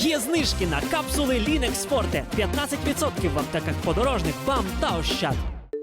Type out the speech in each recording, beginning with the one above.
Є знижки на капсули Лінекс Форте 15% в аптеках подорожних БАМ та Ощад.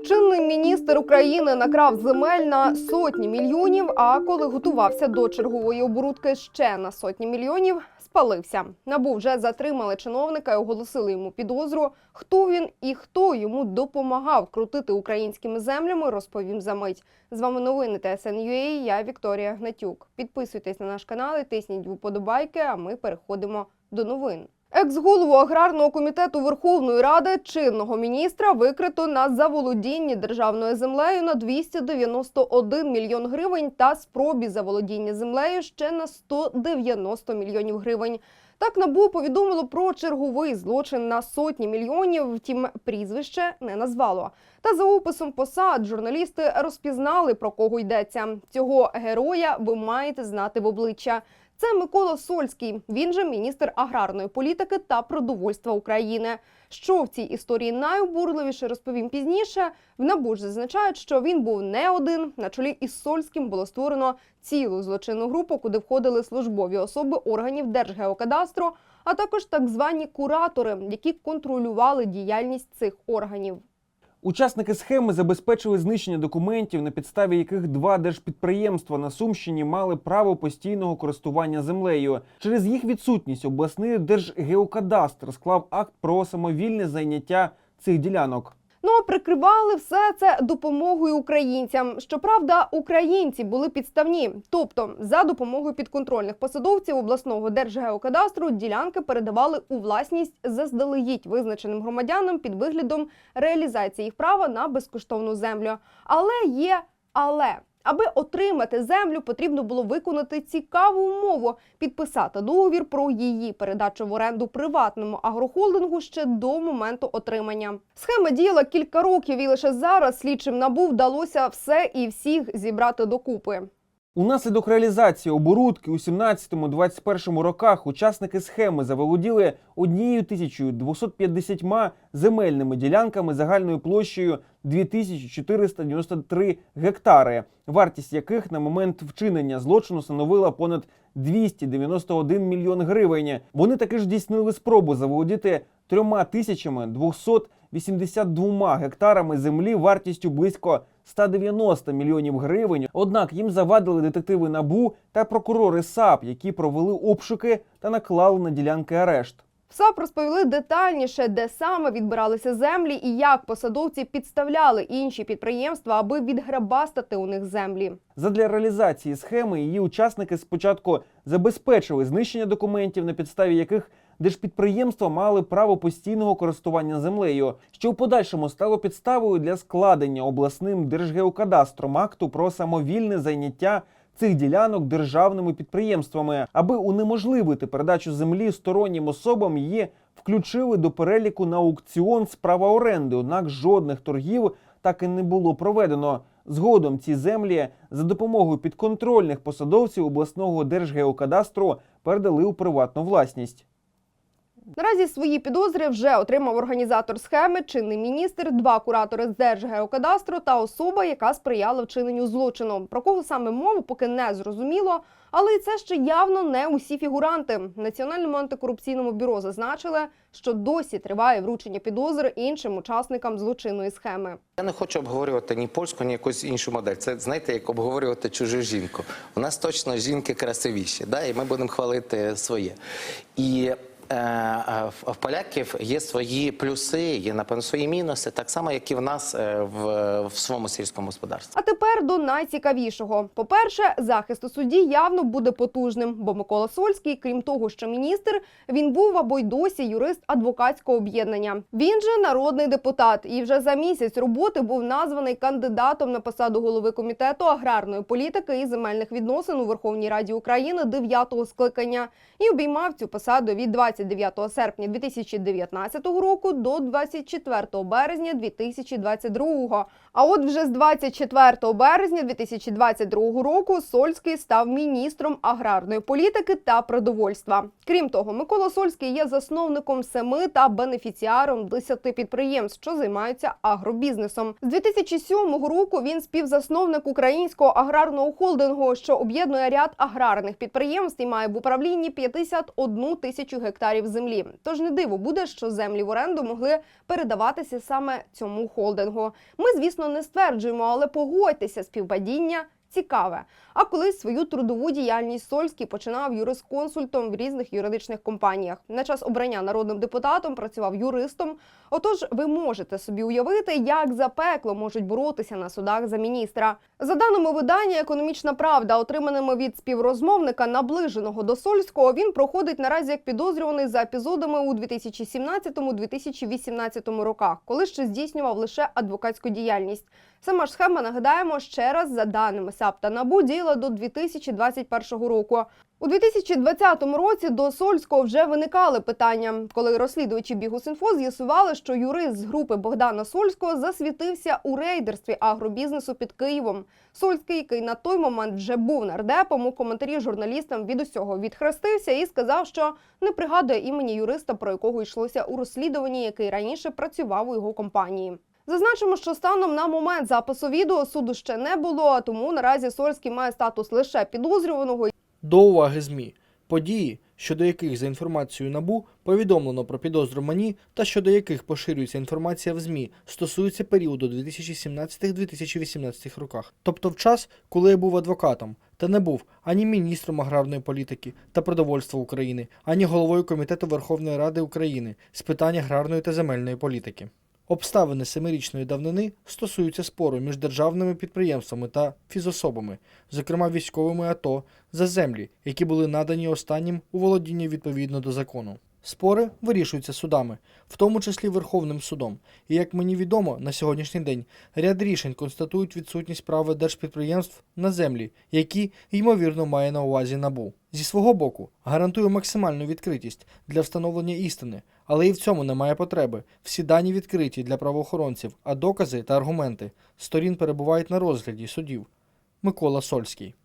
Чинний міністр України накрав земель на сотні мільйонів. А коли готувався до чергової оборудки ще на сотні мільйонів, спалився. Набу вже затримали чиновника і оголосили йому підозру. Хто він і хто йому допомагав крутити українськими землями, розповім за мить. З вами новини ТСН.UA, Я Вікторія Гнатюк. Підписуйтесь на наш канал і тисніть вподобайки. А ми переходимо до новин. Екс-голову аграрного комітету Верховної Ради чинного міністра викрито на заволодінні державною землею на 291 мільйон гривень та спробі заволодіння землею ще на 190 мільйонів гривень. Так НАБУ повідомило про черговий злочин на сотні мільйонів, втім прізвище не назвало. Та за описом посад журналісти розпізнали про кого йдеться. Цього героя ви маєте знати в обличчя. Це Микола Сольський. Він же міністр аграрної політики та продовольства України. Що в цій історії найобурливіше розповім пізніше. В НАБУ ж зазначають, що він був не один. На чолі із Сольським було створено цілу злочинну групу, куди входили службові особи органів Держгеокадастру, а також так звані куратори, які контролювали діяльність цих органів. Учасники схеми забезпечили знищення документів, на підставі яких два держпідприємства на Сумщині мали право постійного користування землею. Через їх відсутність обласний держгеокадастр склав акт про самовільне зайняття цих ділянок. Прикривали все це допомогою українцям. Щоправда, українці були підставні, тобто за допомогою підконтрольних посадовців обласного держгеокадастру ділянки передавали у власність заздалегідь визначеним громадянам під виглядом реалізації їх права на безкоштовну землю. Але є але. Аби отримати землю, потрібно було виконати цікаву умову підписати договір про її передачу в оренду приватному агрохолдингу ще до моменту отримання. Схема діяла кілька років, і лише зараз слідчим набув вдалося все і всіх зібрати докупи. Унаслідок реалізації оборудки у 17-21 роках учасники схеми заволоділи однією тисячою 250 земельними ділянками загальною площею 2493 гектари, вартість яких на момент вчинення злочину становила понад 291 мільйон гривень. Вони таки ж здійснили спробу заволодіти трьома тисячами 282 гектарами землі вартістю близько 190 мільйонів гривень. Однак їм завадили детективи НАБУ та прокурори САП, які провели обшуки та наклали на ділянки арешт. В САП розповіли детальніше, де саме відбиралися землі і як посадовці підставляли інші підприємства, аби відграбастати у них землі. Задля реалізації схеми її учасники спочатку забезпечили знищення документів, на підставі яких держпідприємства мали право постійного користування землею, що в подальшому стало підставою для складення обласним держгеокадастром акту про самовільне зайняття цих ділянок державними підприємствами, аби унеможливити передачу землі стороннім особам, її включили до переліку на аукціон з права оренди. Однак жодних торгів так і не було проведено. Згодом ці землі за допомогою підконтрольних посадовців обласного держгеокадастру передали у приватну власність. Наразі свої підозри вже отримав організатор схеми, чинний міністр, два куратори з Держгеокадастру та особа, яка сприяла вчиненню злочину. Про кого саме мову поки не зрозуміло. Але це ще явно не усі фігуранти. Національному антикорупційному бюро зазначили, що досі триває вручення підозр іншим учасникам злочинної схеми. Я не хочу обговорювати ні польську, ні якусь іншу модель. Це знаєте, як обговорювати чужу жінку. У нас точно жінки красивіші, да? і ми будемо хвалити своє. І в в поляків є свої плюси, є напевно свої мінуси, так само, як і в нас е, в, в своєму сільському господарстві. А тепер до найцікавішого. По-перше, захист у суді явно буде потужним, бо Микола Сольський, крім того, що міністр, він був або й досі юрист адвокатського об'єднання. Він же народний депутат, і вже за місяць роботи був названий кандидатом на посаду голови комітету аграрної політики і земельних відносин у Верховній Раді України 9-го скликання і обіймав цю посаду від 29 серпня 2019 року до 24 березня 2022. А от вже з 24 березня 2022 року Сольський став міністром аграрної політики та продовольства. Крім того, Микола Сольський є засновником семи та бенефіціаром 10 підприємств, що займаються агробізнесом. З 2007 року він співзасновник українського аграрного холдингу, що об'єднує ряд аграрних підприємств і має в управлінні 51 тисячу гектарів гектарів землі. Тож не диво буде, що землі в оренду могли передаватися саме цьому холдингу. Ми, звісно, не стверджуємо, але погодьтеся, співпадіння цікаве. А колись свою трудову діяльність Сольський починав юрисконсультом в різних юридичних компаніях. На час обрання народним депутатом працював юристом. Отож, ви можете собі уявити, як за пекло можуть боротися на судах за міністра. За даними видання Економічна правда, отриманими від співрозмовника, наближеного до Сольського, він проходить наразі як підозрюваний за епізодами у 2017-2018 роках, коли ще здійснював лише адвокатську діяльність. Сама ж схема нагадаємо ще раз за даними САП та НАБУ діяла до 2021 року. У 2020 році до Сольського вже виникали питання, коли розслідувачі Бігусінфо з'ясували, що юрист з групи Богдана Сольського засвітився у рейдерстві агробізнесу під Києвом. Сольський, який на той момент вже був нардепом, у коментарі журналістам від усього відхрестився і сказав, що не пригадує імені юриста, про якого йшлося у розслідуванні, який раніше працював у його компанії. Зазначимо, що станом на момент запису відео суду ще не було, тому наразі Сольський має статус лише підозрюваного До уваги ЗМІ. Події, щодо яких за інформацією НАБУ повідомлено про підозру мені та щодо яких поширюється інформація в ЗМІ, стосуються періоду 2017-2018 роках. Тобто в час, коли я був адвокатом та не був ані міністром аграрної політики та продовольства України, ані головою Комітету Верховної Ради України з питань аграрної та земельної політики. Обставини семирічної давнини стосуються спору між державними підприємствами та фізособами, зокрема військовими АТО, за землі, які були надані останнім у володінні відповідно до закону. Спори вирішуються судами, в тому числі Верховним судом. І як мені відомо, на сьогоднішній день ряд рішень констатують відсутність права держпідприємств на землі, які ймовірно має на увазі набу. Зі свого боку гарантую максимальну відкритість для встановлення істини, але і в цьому немає потреби. Всі дані відкриті для правоохоронців, а докази та аргументи сторін перебувають на розгляді судів. Микола Сольський.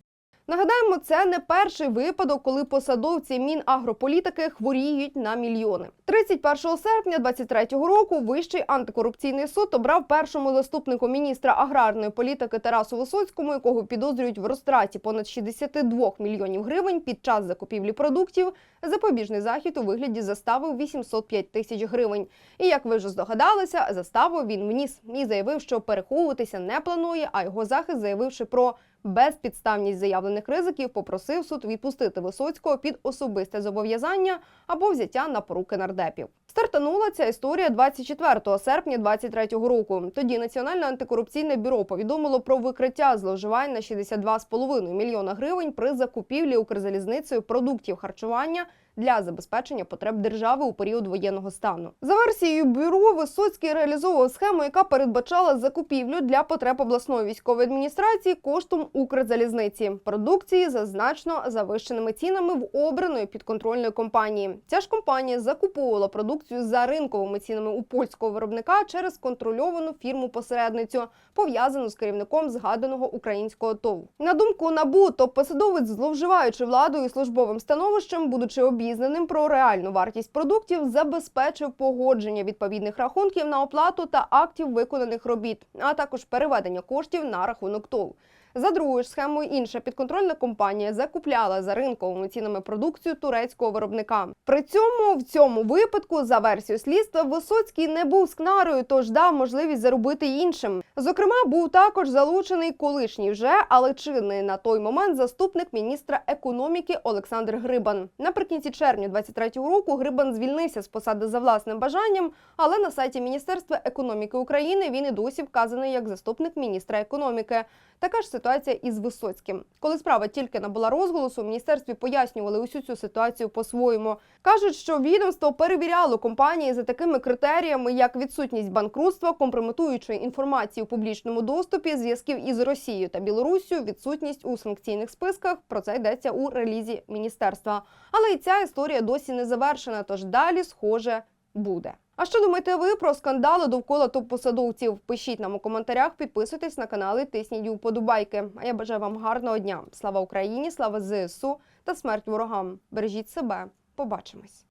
Нагадаємо, це не перший випадок, коли посадовці Мінагрополітики хворіють на мільйони. 31 серпня 2023 року Вищий антикорупційний суд обрав першому заступнику міністра аграрної політики Тарасу Висоцькому, якого підозрюють в розтраті понад 62 мільйонів гривень під час закупівлі продуктів. Запобіжний захід у вигляді застави в 805 тисяч гривень. І як ви вже здогадалися, заставу він вніс і заявив, що переховуватися не планує. А його захист, заявивши про безпідставність заявлених ризиків, попросив суд відпустити Висоцького під особисте зобов'язання або взяття на поруки нардепів. Стартанула ця історія 24 серпня 2023 року. Тоді Національне антикорупційне бюро повідомило про викриття зловживань на 62,5 мільйона гривень при закупівлі Укрзалізницею продуктів харчування для забезпечення потреб держави у період воєнного стану. За версією бюро Висоцький реалізовував схему, яка передбачала закупівлю для потреб обласної військової адміністрації коштом Укрзалізниці продукції за значно завищеними цінами в обраної підконтрольної компанії. Ця ж компанія закуповувала продукцію за ринковими цінами у польського виробника через контрольовану фірму-посередницю, пов'язану з керівником згаданого українського ТОВ. На думку НАБУ, то посадовець, зловживаючи владою і службовим становищем, будучи обізнаним про реальну вартість продуктів, забезпечив погодження відповідних рахунків на оплату та актів виконаних робіт, а також переведення коштів на рахунок ТОВ. За другою ж схемою інша підконтрольна компанія закупляла за ринковими цінами продукцію турецького виробника. При цьому в цьому випадку, за версією слідства, Висоцький не був скнарою, тож дав можливість заробити іншим. Зокрема, був також залучений колишній вже, але чинний на той момент заступник міністра економіки Олександр Грибан. Наприкінці червня 23-го року Грибан звільнився з посади за власним бажанням, але на сайті Міністерства економіки України він і досі вказаний як заступник міністра економіки. Така ж ситуація із Висоцьким. Коли справа тільки набула розголосу, в міністерстві пояснювали усю цю ситуацію по-своєму. кажуть, що відомство перевіряло компанії за такими критеріями, як відсутність банкрутства, компрометуючої інформації у публічному доступі, зв'язків із Росією та Білоруссю, відсутність у санкційних списках. Про це йдеться у релізі міністерства. Але і ця історія досі не завершена, тож далі, схоже, буде. А що думаєте ви про скандали довкола топ-посадовців? Пишіть нам у коментарях, підписуйтесь на канали, тисніть вподобайки. А я бажаю вам гарного дня. Слава Україні, слава ЗСУ та смерть ворогам. Бережіть себе. Побачимось.